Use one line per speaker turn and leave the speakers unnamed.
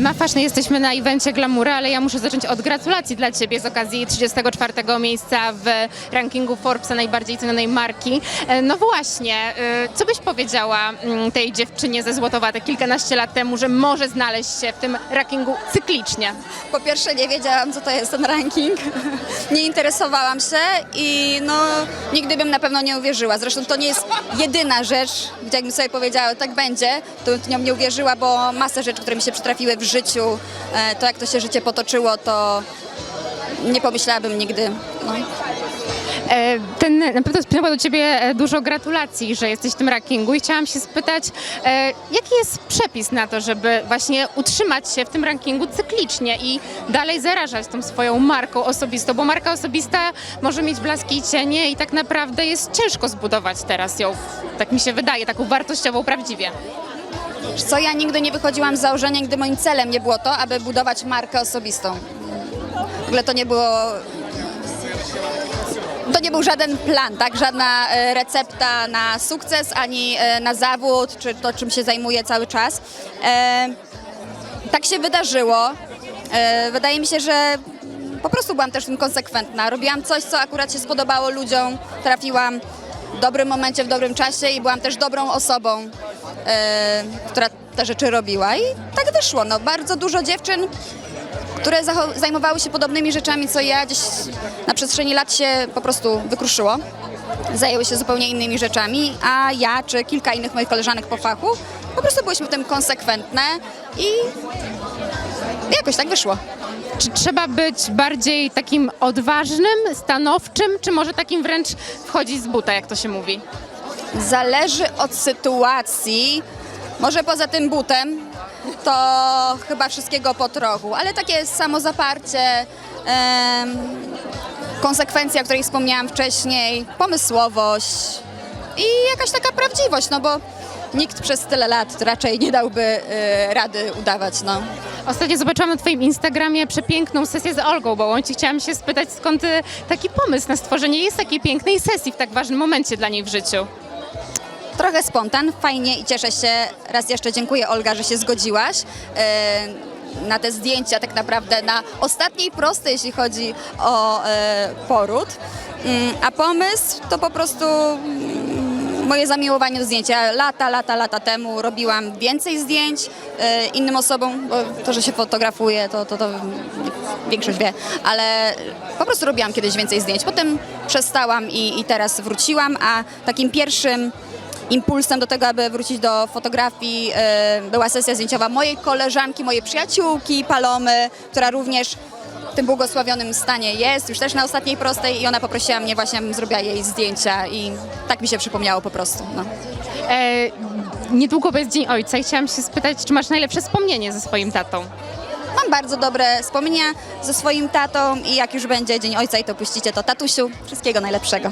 Ma Fashion, jesteśmy na evencie Glamoura, ale ja muszę zacząć od gratulacji dla Ciebie z okazji 34 miejsca w rankingu Forbesa najbardziej cenionej marki. E, No właśnie, e, co byś powiedziała mm, tej dziewczynie ze Złotowatek kilkanaście lat temu, że może znaleźć się w tym rankingu cyklicznie?
Po pierwsze nie wiedziałam, co to jest ten ranking. nie interesowałam się i no nigdy bym na pewno nie uwierzyła. Zresztą to nie jest jedyna rzecz, gdzie jakbym sobie powiedziała, tak będzie, to nią nie uwierzyła, bo masę rzeczy, które mi się przytrafiły w życiu, e, to jak to się życie potoczyło, to nie pomyślałabym nigdy. No.
E, Ten na pewno spływa do Ciebie e, dużo gratulacji, że jesteś w tym rankingu i chciałam się spytać, jaki jest przepis na to, żeby właśnie utrzymać się w tym rankingu cyklicznie i dalej zarażać tą swoją marką osobistą, bo marka osobista może mieć blaski i cienie i tak naprawdę jest ciężko zbudować teraz ją, tak mi się wydaje, taką wartościową prawdziwie.
Co ja nigdy nie wychodziłam z założenia, gdy moim celem nie było to, aby budować markę osobistą. W ogóle to nie było. To nie był żaden plan, tak? Żadna e, recepta na sukces, ani e, na zawód, czy to, czym się zajmuję cały czas. E, tak się wydarzyło. Wydaje mi się, że po prostu byłam też w tym konsekwentna. Robiłam coś, co akurat się spodobało ludziom. Trafiłam w dobrym momencie, w dobrym czasie i byłam też dobrą osobą, która te rzeczy robiła. I tak wyszło. No, bardzo dużo dziewczyn, które zajmowały się podobnymi rzeczami, co ja, gdzieś na przestrzeni lat się po prostu wykruszyło. Zajęły się zupełnie innymi rzeczami, a ja czy kilka innych moich koleżanek po fachu po prostu byłyśmy w tym konsekwentne i jakoś tak wyszło.
Czy trzeba być bardziej takim odważnym, stanowczym, czy może takim wręcz wchodzić z buta, jak to się mówi?
Zależy od sytuacji. Może poza tym butem, to chyba wszystkiego po trochu, ale takie samozaparcie, em, konsekwencja, o której wspomniałam wcześniej, pomysłowość i jakaś taka prawdziwość, no bo nikt przez tyle lat raczej nie dałby e, rady udawać, no.
Ostatnio zobaczyłam na Twoim Instagramie przepiękną sesję z Olgą Bołądź i chciałam się spytać, skąd y, taki pomysł na stworzenie jest takiej pięknej sesji w tak ważnym momencie dla niej w życiu.
Trochę spontan, fajnie i cieszę się. Raz jeszcze dziękuję Olga, że się zgodziłaś e, na te zdjęcia, tak naprawdę na ostatniej prostej, jeśli chodzi o e, poród. Mm, A pomysł to po prostu mm, moje zamiłowanie do zdjęcia. Lata, lata, lata temu robiłam więcej zdjęć e, innym osobom, bo to, że się fotografuję, to, to, to większość wie, ale po prostu robiłam kiedyś więcej zdjęć. Potem przestałam i, i teraz wróciłam, a takim pierwszym impulsem do tego, aby wrócić do fotografii e, była sesja zdjęciowa mojej koleżanki, mojej przyjaciółki Palomy, która również w tym błogosławionym stanie jest, już też na ostatniej prostej i ona poprosiła mnie właśnie, abym zrobiła jej zdjęcia i tak mi się przypomniało po prostu. No.
E, niedługo będzie Dzień Ojca i chciałam się spytać, czy masz najlepsze wspomnienie ze swoim tatą?
Mam bardzo dobre wspomnienia ze swoim tatą i jak już będzie Dzień Ojca i to puścicie, to tatusiu, wszystkiego najlepszego.